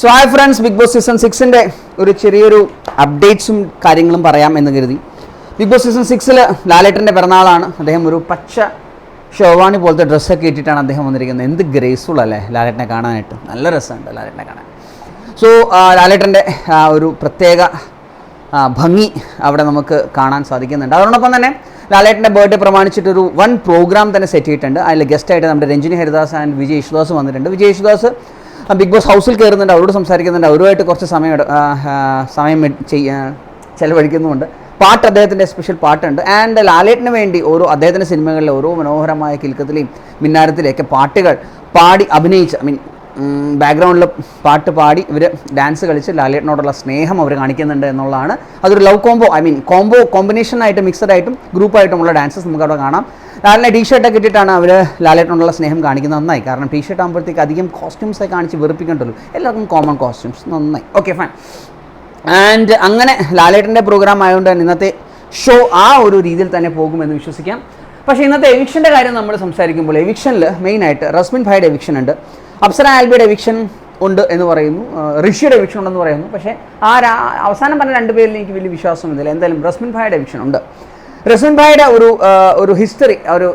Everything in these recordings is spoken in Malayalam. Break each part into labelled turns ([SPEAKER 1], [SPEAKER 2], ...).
[SPEAKER 1] so hi friends big boss season സിക്സിൻ്റെ ഒരു ചെറിയൊരു അപ്ഡേറ്റ്സും കാര്യങ്ങളും പറയാം എന്ന് കരുതി ബിഗ് ബോസ് സീസൺ സിക്സിൽ ലാലേട്ടൻ്റെ പിറന്നാളാണ് അദ്ദേഹം ഒരു പച്ച ഷോവാണി പോലത്തെ ഡ്രസ്സൊക്കെ ഇട്ടിട്ടാണ് അദ്ദേഹം വന്നിരിക്കുന്നത് എന്ത് ഗ്രേസ്ഫുൾ അല്ലേ ലാലേട്ടനെ കാണാനായിട്ട് നല്ല രസമുണ്ട് ലാലേട്ടനെ കാണാൻ സോ ലാലേട്ടൻ്റെ ഒരു പ്രത്യേക ഭംഗി അവിടെ നമുക്ക് കാണാൻ സാധിക്കുന്നുണ്ട് അതോടൊപ്പം തന്നെ ലാലേട്ടൻ്റെ ബർത്ത്ഡേ പ്രമാണിച്ചിട്ടൊരു വൺ പ്രോഗ്രാം തന്നെ സെറ്റ് ചെയ്തിട്ടുണ്ട് അതിൽ ഗസ്റ്റായിട്ട് നമ്മുടെ രഞ്ജിനി ഹരിദാസ് ആൻഡ് വിജയ് യേശുദാസ് വന്നിട്ടുണ്ട് വിജയ് യേശുദാസ് ബിഗ് ബോസ് ഹൗസിൽ കയറുന്നുണ്ട് അവരോട് സംസാരിക്കുന്നുണ്ട് അവരുമായിട്ട് കുറച്ച് സമയം സമയം ചെയ്യാൻ ചിലവഴിക്കുന്നുമുണ്ട് പാട്ട് അദ്ദേഹത്തിൻ്റെ സ്പെഷ്യൽ പാട്ടുണ്ട് ആൻഡ് ലാലേട്ടിന് വേണ്ടി ഓരോ അദ്ദേഹത്തിൻ്റെ സിനിമകളിലെ ഓരോ മനോഹരമായ കിൽക്കത്തിലെയും മിന്നാരത്തിലെയൊക്കെ പാട്ടുകൾ പാടി അഭിനയിച്ച ഐ മീൻ ബാക്ക്ഗ്രൗണ്ടിൽ പാട്ട് പാടി ഇവർ ഡാൻസ് കളിച്ച് ലാലേട്ടനോടുള്ള സ്നേഹം അവർ കാണിക്കുന്നുണ്ട് എന്നുള്ളതാണ് അതൊരു love combo I mean combo കോമ്പിനേഷനായിട്ട് മിക്സഡായിട്ടും ഉള്ള ഡാൻസസ് നമുക്ക് അവിടെ കാണാം ലാലിനെ ഷർട്ടൊക്കെ ഇട്ടിട്ടാണ് അവർ ലാലേട്ടനോടുള്ള സ്നേഹം കാണിക്കുന്നത് നന്നായി കാരണം ടീഷർട്ട് ആകുമ്പോഴത്തേക്ക് അധികം കോസ്റ്റ്യൂംസൊക്കെ കാണിച്ച് വെറുപ്പിക്കണ്ടല്ലോ എല്ലാവർക്കും കോമൺ കോസ്റ്റ്യൂംസ് നന്നായി ഓക്കെ ഫൈൻ ആൻഡ് അങ്ങനെ ലാലേട്ടൻ്റെ പ്രോഗ്രാം ആയതുകൊണ്ട് തന്നെ ഇന്നത്തെ ഷോ ആ ഒരു രീതിയിൽ തന്നെ പോകുമെന്ന് വിശ്വസിക്കാം പക്ഷേ ഇന്നത്തെ എവിക്ഷൻ്റെ കാര്യം നമ്മൾ സംസാരിക്കുമ്പോൾ എവിക്ഷനിൽ മെയിനായിട്ട് റസ്മിൻ ഭായുടെ എവിക്ഷൻ ഉണ്ട് അപ്സര ആൽബിയുടെ എവിക്ഷൻ ഉണ്ട് എന്ന് പറയുന്നു ഋഷിയുടെ എവിക്ഷൻ ഉണ്ടെന്ന് പറയുന്നു പക്ഷേ ആ അവസാനം പറഞ്ഞ രണ്ടുപേരിൽ എനിക്ക് വലിയ വിശ്വാസമൊന്നുമില്ല എന്തായാലും റസ്മിൻ ഭായുടെ എവിക്ഷൻ ഉണ്ട് റസ്മിൻ ഭായുടെ ഒരു ഒരു ഹിസ്റ്ററി ഒരു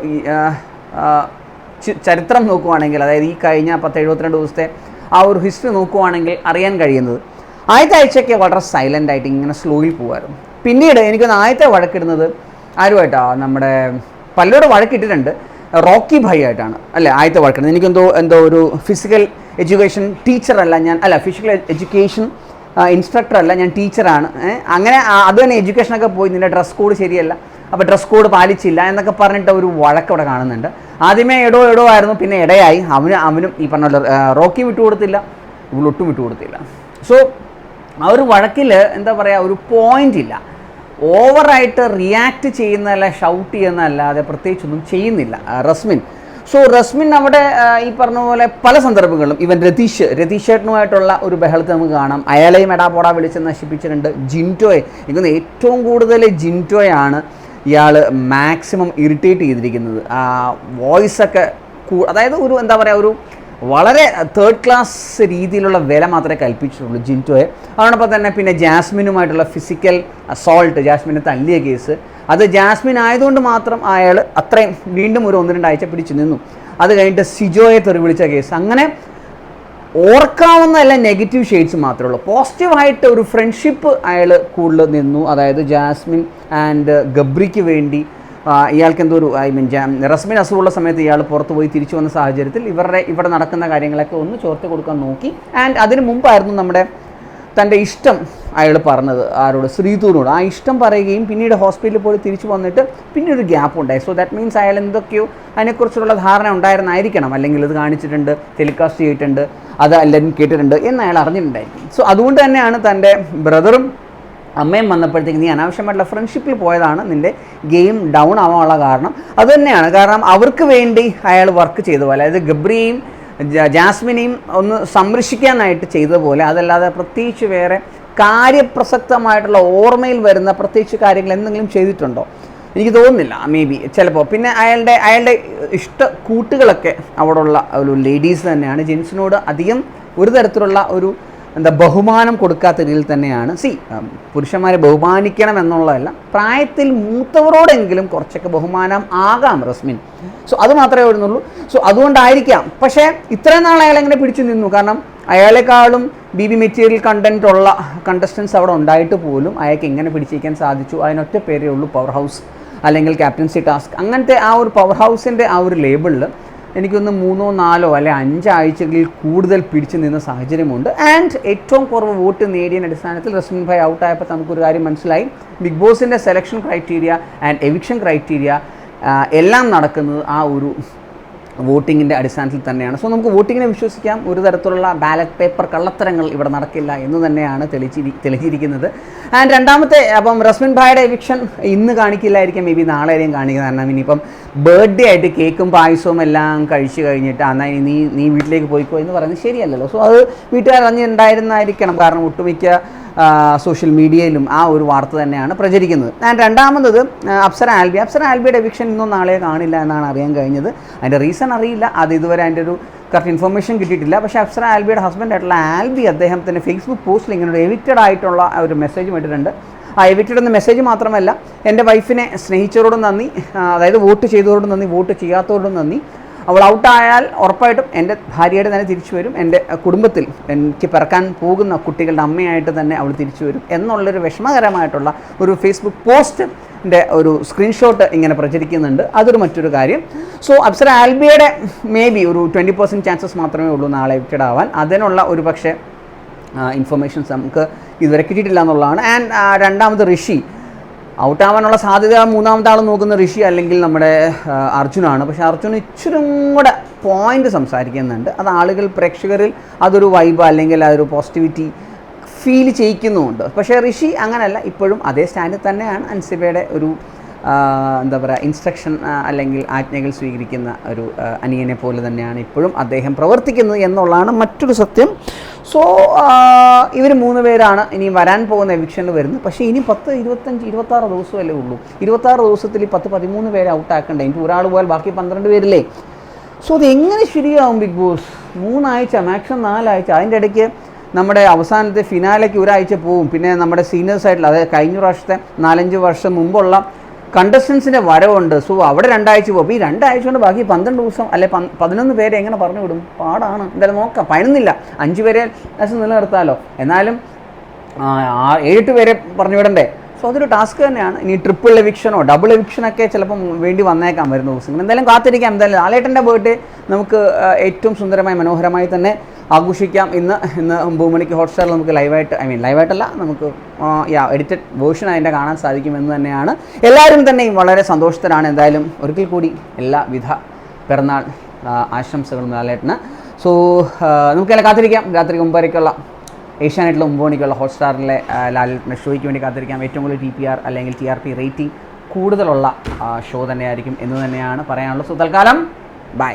[SPEAKER 1] ചരിത്രം നോക്കുവാണെങ്കിൽ അതായത് ഈ കഴിഞ്ഞ പത്ത് എഴുപത്തിരണ്ട് ദിവസത്തെ ആ ഒരു ഹിസ്റ്ററി നോക്കുവാണെങ്കിൽ അറിയാൻ കഴിയുന്നത് ആദ്യത്തെ ആഴ്ചയൊക്കെ വളരെ സൈലൻ്റ് ആയിട്ട് ഇങ്ങനെ സ്ലോയിൽ പോകുമായിരുന്നു പിന്നീട് എനിക്കൊന്ന് ആദ്യത്തെ വഴക്കിടുന്നത് ആരുമായിട്ടാണ് നമ്മുടെ പലരോട് വഴക്കിട്ടിട്ടുണ്ട് റോക്കി ഭൈ ആയിട്ടാണ് അല്ലേ ആദ്യത്തെ വർക്കുന്നത് എനിക്കെന്തോ എന്തോ ഒരു ഫിസിക്കൽ എഡ്യൂക്കേഷൻ ടീച്ചറല്ല ഞാൻ അല്ല ഫിസിക്കൽ എഡ്യൂക്കേഷൻ ഇൻസ്ട്രക്ടർ അല്ല ഞാൻ ടീച്ചറാണ് അങ്ങനെ അത് തന്നെ എഡ്യൂക്കേഷനൊക്കെ പോയി നിൻ്റെ ഡ്രസ് കോഡ് ശരിയല്ല അപ്പോൾ ഡ്രസ് കോഡ് പാലിച്ചില്ല എന്നൊക്കെ പറഞ്ഞിട്ട് ഒരു വഴക്ക് ഇവിടെ കാണുന്നുണ്ട് ആദ്യമേ എടോ എടോ ആയിരുന്നു പിന്നെ ഇടയായി അവന് അവനും ഈ പറഞ്ഞ റോക്കി വിട്ടുകൊടുത്തില്ല ഇവളൊട്ടും വിട്ടുകൊടുത്തില്ല സോ ആ ഒരു വഴക്കിൽ എന്താ പറയുക ഒരു പോയിന്റ് ഇല്ല ഓവറായിട്ട് റിയാക്ട് ചെയ്യുന്നതല്ല ഷൗട്ട് ചെയ്യുന്നതല്ലാതെ പ്രത്യേകിച്ചൊന്നും ചെയ്യുന്നില്ല റസ്മിൻ സോ റസ്മിൻ അവിടെ ഈ പറഞ്ഞ പോലെ പല സന്ദർഭങ്ങളിലും ഇവൻ രതീഷ് രതീഷ് ഏട്ടനുമായിട്ടുള്ള ഒരു ബഹളത്തെ നമുക്ക് കാണാം അയാളെയും എടാപോട വിളിച്ച് നശിപ്പിച്ചിട്ടുണ്ട് ജിൻറ്റോയെ ഇന്ന് ഏറ്റവും കൂടുതൽ ജിൻറ്റോയാണ് ഇയാൾ മാക്സിമം ഇറിറ്റേറ്റ് ചെയ്തിരിക്കുന്നത് വോയിസൊക്കെ അതായത് ഒരു എന്താ പറയുക ഒരു വളരെ തേർഡ് ക്ലാസ് രീതിയിലുള്ള വില മാത്രമേ കൽപ്പിച്ചിട്ടുള്ളൂ ജിൻറ്റോയെ അതോടൊപ്പം തന്നെ പിന്നെ ജാസ്മിനുമായിട്ടുള്ള ഫിസിക്കൽ അസോൾട്ട് ജാസ്മിനെ തല്ലിയ കേസ് അത് ജാസ്മിൻ ആയതുകൊണ്ട് മാത്രം അയാൾ അത്രയും വീണ്ടും ഒരു ഒന്ന് രണ്ടാഴ്ച പിടിച്ചു നിന്നു അത് കഴിഞ്ഞിട്ട് സിജോയെ തെറി വിളിച്ച കേസ് അങ്ങനെ ഓർക്കാവുന്ന എല്ലാ നെഗറ്റീവ് ഷെയ്ഡ്സ് മാത്രമേ ഉള്ളൂ പോസിറ്റീവായിട്ട് ഒരു ഫ്രണ്ട്ഷിപ്പ് അയാൾ കൂടുതൽ നിന്നു അതായത് ജാസ്മിൻ ആൻഡ് ഗബ്രിക്ക് വേണ്ടി ഇയാൾക്ക് എന്തോ ഒരു ഐ മീൻ റസ്മിൻ അസുഖമുള്ള സമയത്ത് ഇയാൾ പുറത്തു പോയി തിരിച്ചു വന്ന സാഹചര്യത്തിൽ ഇവരുടെ ഇവിടെ നടക്കുന്ന കാര്യങ്ങളൊക്കെ ഒന്ന് ചോർത്തി കൊടുക്കാൻ നോക്കി ആൻഡ് അതിന് മുമ്പായിരുന്നു നമ്മുടെ തൻ്റെ ഇഷ്ടം അയാൾ പറഞ്ഞത് ആരോട് ശ്രീധൂറിനോട് ആ ഇഷ്ടം പറയുകയും പിന്നീട് ഹോസ്പിറ്റലിൽ പോയി തിരിച്ചു വന്നിട്ട് പിന്നെ ഒരു ഗ്യാപ്പ് ഉണ്ടായി സോ ദാറ്റ് മീൻസ് അയാൾ എന്തൊക്കെയോ അതിനെക്കുറിച്ചുള്ള ധാരണ ഉണ്ടായിരുന്നായിരിക്കണം അല്ലെങ്കിൽ ഇത് കാണിച്ചിട്ടുണ്ട് ടെലികാസ്റ്റ് ചെയ്തിട്ടുണ്ട് അത് അല്ലെങ്കിൽ കേട്ടിട്ടുണ്ട് എന്ന് അയാൾ അറിഞ്ഞിട്ടുണ്ടായിരിക്കും സോ അതുകൊണ്ട് തന്നെയാണ് തൻ്റെ ബ്രദറും അമ്മയും വന്നപ്പോഴത്തേക്ക് നീ അനാവശ്യമായിട്ടുള്ള ഫ്രണ്ട്ഷിപ്പിൽ പോയതാണ് നിൻ്റെ ഗെയിം ഡൗൺ ആവാനുള്ള കാരണം അതുതന്നെയാണ് കാരണം അവർക്ക് വേണ്ടി അയാൾ വർക്ക് പോലെ അതായത് ഗബ്രിയെയും ജാസ്മിനെയും ഒന്ന് സംരക്ഷിക്കാനായിട്ട് ചെയ്തതുപോലെ അതല്ലാതെ പ്രത്യേകിച്ച് വേറെ കാര്യപ്രസക്തമായിട്ടുള്ള ഓർമ്മയിൽ വരുന്ന പ്രത്യേകിച്ച് കാര്യങ്ങൾ എന്തെങ്കിലും ചെയ്തിട്ടുണ്ടോ എനിക്ക് തോന്നുന്നില്ല മേ ബി ചിലപ്പോൾ പിന്നെ അയാളുടെ അയാളുടെ ഇഷ്ട കൂട്ടുകളൊക്കെ അവിടെയുള്ള ഒരു ലേഡീസ് തന്നെയാണ് ജെൻസിനോട് അധികം ഒരു തരത്തിലുള്ള ഒരു എന്താ ബഹുമാനം കൊടുക്കാത്ത രീതിയിൽ തന്നെയാണ് സി പുരുഷന്മാരെ ബഹുമാനിക്കണം എന്നുള്ളതല്ല പ്രായത്തിൽ മൂത്തവരോടെങ്കിലും കുറച്ചൊക്കെ ബഹുമാനം ആകാം റസ്മിൻ സോ അത് മാത്രമേ വരുന്നുള്ളൂ സോ അതുകൊണ്ടായിരിക്കാം പക്ഷേ ഇത്രയും നാൾ അയാൾ എങ്ങനെ പിടിച്ചു നിന്നു കാരണം അയാളെക്കാളും ബി ബി മെറ്റീരിയൽ കണ്ടൻറ് ഉള്ള കണ്ടസ്റ്റൻസ് അവിടെ ഉണ്ടായിട്ട് പോലും അയാൾക്ക് എങ്ങനെ പിടിച്ചിരിക്കാൻ സാധിച്ചു അതിനൊറ്റ പേരേ ഉള്ളൂ പവർ ഹൗസ് അല്ലെങ്കിൽ ക്യാപ്റ്റൻസി ടാസ്ക് അങ്ങനത്തെ ആ ഒരു പവർ ഹൗസിൻ്റെ ആ ഒരു ലേബിളിൽ എനിക്കൊന്ന് മൂന്നോ നാലോ അല്ലെ അഞ്ചാഴ്ചകളിൽ കൂടുതൽ പിടിച്ചു നിന്ന സാഹചര്യമുണ്ട് ആൻഡ് ഏറ്റവും കുറവ് വോട്ട് നേടിയ അടിസ്ഥാനത്തിൽ റസ്മിൻ ഭായ് ഔട്ടായപ്പോൾ നമുക്കൊരു കാര്യം മനസ്സിലായി ബിഗ് ബോസിൻ്റെ selection criteria and eviction criteria എല്ലാം നടക്കുന്നത് ആ ഒരു വോട്ടിങ്ങിൻ്റെ അടിസ്ഥാനത്തിൽ തന്നെയാണ് സോ നമുക്ക് വോട്ടിങ്ങിനെ വിശ്വസിക്കാം ഒരു തരത്തിലുള്ള ബാലറ്റ് പേപ്പർ കള്ളത്തരങ്ങൾ ഇവിടെ നടക്കില്ല എന്ന് തന്നെയാണ് തെളിച്ചിരി തെളിഞ്ഞിരിക്കുന്നത് ആൻഡ് രണ്ടാമത്തെ അപ്പം റസ്മിൻ ഭായുടെ എവിക്ഷൻ ഇന്ന് കാണിക്കില്ലായിരിക്കും മേ ബി നാളെയും കാണിക്കുന്നത് കാരണം ഇനിയിപ്പം ബർത്ത്ഡേ ആയിട്ട് കേക്കും പായസവും എല്ലാം കഴിച്ച് കഴിഞ്ഞിട്ട് എന്നാൽ നീ നീ വീട്ടിലേക്ക് പോയിക്കോ എന്ന് പറയുന്നത് ശരിയല്ലല്ലോ സോ അത് വീട്ടുകാർ അറിഞ്ഞിട്ടുണ്ടായിരുന്നായിരിക്കണം കാരണം ഒട്ടുമിക്ക സോഷ്യൽ മീഡിയയിലും ആ ഒരു വാർത്ത തന്നെയാണ് പ്രചരിക്കുന്നത് രണ്ടാമത് അപ്സര ആൽബി അപ്സര ആൽബിയുടെ എവിക്ഷൻ ഇന്നും നാളെ കാണില്ല എന്നാണ് അറിയാൻ കഴിഞ്ഞത് അതിൻ്റെ റീസൺ അറിയില്ല അത് ഇതുവരെ അതിൻ്റെ ഒരു കറക്റ്റ് ഇൻഫർമേഷൻ കിട്ടിയിട്ടില്ല പക്ഷേ അപ്സര ആൽബിയുടെ ഹസ്ബൻഡ് ആയിട്ടുള്ള ആൽബി തന്നെ ഫേസ്ബുക്ക് പോസ്റ്റിൽ ഇങ്ങനെ ഒരു എവിക്റ്റഡ് ആയിട്ടുള്ള ഒരു മെസ്സേജ് ഇട്ടിട്ടുണ്ട് ആ എവിക്റ്റഡ് എന്ന മെസ്സേജ് മാത്രമല്ല എൻ്റെ വൈഫിനെ സ്നേഹിച്ചവരോടും നന്ദി അതായത് വോട്ട് ചെയ്തവരോടും നന്ദി വോട്ട് ചെയ്യാത്തവരോടും നന്ദി അവൾ ഔട്ടായാൽ ഉറപ്പായിട്ടും എൻ്റെ ഭാര്യയായിട്ട് തന്നെ തിരിച്ചു വരും എൻ്റെ കുടുംബത്തിൽ എനിക്ക് പിറക്കാൻ പോകുന്ന കുട്ടികളുടെ അമ്മയായിട്ട് തന്നെ അവൾ തിരിച്ചു വരും എന്നുള്ളൊരു വിഷമകരമായിട്ടുള്ള ഒരു ഫേസ്ബുക്ക് പോസ്റ്റ് ഒരു സ്ക്രീൻഷോട്ട് ഇങ്ങനെ പ്രചരിക്കുന്നുണ്ട് അതൊരു മറ്റൊരു കാര്യം സോ അപ്സര ആൽബിയുടെ മേ ബി ഒരു ട്വൻറ്റി പെർസെൻറ്റ് ചാൻസസ് മാത്രമേ ഉള്ളൂ നാളെ എവിക്റ്റഡ് ആവാൻ അതിനുള്ള ഒരു പക്ഷേ ഇൻഫർമേഷൻസ് നമുക്ക് ഇതുവരെ കിട്ടിയിട്ടില്ല എന്നുള്ളതാണ് ആൻഡ് രണ്ടാമത് ഋഷി ഔട്ടാവാനുള്ള സാധ്യത മൂന്നാമത്തെ ആൾ നോക്കുന്ന ഋഷി അല്ലെങ്കിൽ നമ്മുടെ അർജുനാണ് പക്ഷേ അർജുൻ ഇച്ചിരും കൂടെ പോയിന്റ് സംസാരിക്കുന്നുണ്ട് അത് ആളുകൾ പ്രേക്ഷകരിൽ അതൊരു വൈബ് അല്ലെങ്കിൽ അതൊരു പോസിറ്റിവിറ്റി ഫീൽ ചെയ്യിക്കുന്നുമുണ്ട് പക്ഷേ ഋഷി അങ്ങനെയല്ല ഇപ്പോഴും അതേ സ്റ്റാൻഡിൽ തന്നെയാണ് അൻസിബയുടെ ഒരു എന്താ പറയുക ഇൻസ്ട്രക്ഷൻ അല്ലെങ്കിൽ ആജ്ഞകൾ സ്വീകരിക്കുന്ന ഒരു അനിയനെ പോലെ തന്നെയാണ് ഇപ്പോഴും അദ്ദേഹം പ്രവർത്തിക്കുന്നത് എന്നുള്ളതാണ് മറ്റൊരു സത്യം സോ ഇവർ മൂന്ന് പേരാണ് ഇനി വരാൻ പോകുന്ന എവിക്ഷനിൽ വരുന്നത് പക്ഷേ ഇനി പത്ത് ഇരുപത്തഞ്ച് ഇരുപത്താറ് ദിവസമല്ലേ ഉള്ളൂ ഇരുപത്താറ് ദിവസത്തിൽ ഈ പത്ത് പതിമൂന്ന് പേരെ ഔട്ടാക്കണ്ടേ എനിക്ക് ഒരാൾ പോയാൽ ബാക്കി പന്ത്രണ്ട് പേരില്ലേ സോ അത് എങ്ങനെ ശരിയാവും ബിഗ് ബോസ് മൂന്നാഴ്ച മാക്സിമം നാലാഴ്ച അതിൻ്റെ ഇടയ്ക്ക് നമ്മുടെ അവസാനത്തെ ഫിനാലയ്ക്ക് ഒരാഴ്ച പോവും പിന്നെ നമ്മുടെ സീനിയേഴ്സായിട്ടുള്ള അതായത് കഴിഞ്ഞ പ്രാവശ്യത്തെ നാലഞ്ച് വർഷം മുമ്പുള്ള കണ്ടസ്റ്റൻസിൻ്റെ വരവുണ്ട് സോ അവിടെ രണ്ടാഴ്ച പോകും ഈ രണ്ടാഴ്ച കൊണ്ട് ബാക്കി പന്ത്രണ്ട് ദിവസം അല്ലെ പതിനൊന്ന് പേരെ എങ്ങനെ പറഞ്ഞു വിടും പാടാണ് എന്തായാലും നോക്കാം പതിനൊന്നില്ല അഞ്ച് പേരെ ലെസ് നിലനിർത്താമല്ലോ എന്നാലും ഏഴെട്ട് പേരെ പറഞ്ഞു വിടണ്ടേ സോ അതൊരു ടാസ്ക് തന്നെയാണ് ഇനി ട്രിപ്പിൾ എവിക്ഷനോ ഡബിൾ എവിക്ഷനൊക്കെ ചിലപ്പം വേണ്ടി വന്നേക്കാം വരുന്ന ദിവസങ്ങൾ എന്തായാലും കാത്തിരിക്കാം എന്തായാലും ലാലേട്ടൻ്റെ ഡേ നമുക്ക് ഏറ്റവും സുന്ദരമായി മനോഹരമായി തന്നെ ആഘോഷിക്കാം ഇന്ന് ഇന്ന് ഒമ്പത് മണിക്ക് ഹോട്ട്സ്റ്റാറിൽ നമുക്ക് ലൈവായിട്ട് ഐ മീൻ ലൈവായിട്ടല്ല നമുക്ക് യാ എഡിറ്റഡ് വേർഷൻ അതിൻ്റെ കാണാൻ സാധിക്കുമെന്ന് തന്നെയാണ് എല്ലാവരും തന്നെയും വളരെ സന്തോഷത്തിലാണ് എന്തായാലും ഒരിക്കൽ കൂടി എല്ലാവിധ പിറന്നാൾ ആശംസകളും ലാലേട്ടന് സോ നമുക്കെല്ലാം കാത്തിരിക്കാം രാത്രി ഒമ്പതരയ്ക്കുള്ള ഏഷ്യാനെറ്റിലെ ഒമ്പത് മണിക്കുള്ള ഹോട്ട്സ്റ്റാറിലെ ലാലേട്ടൻ്റെ ഷോയ്ക്ക് വേണ്ടി കാത്തിരിക്കാം ഏറ്റവും കൂടുതൽ ടി പി ആർ അല്ലെങ്കിൽ ടി ആർ പി റേറ്റിംഗ് കൂടുതലുള്ള ഷോ തന്നെയായിരിക്കും എന്ന് തന്നെയാണ് പറയാനുള്ളത് സോ തൽക്കാലം ബൈ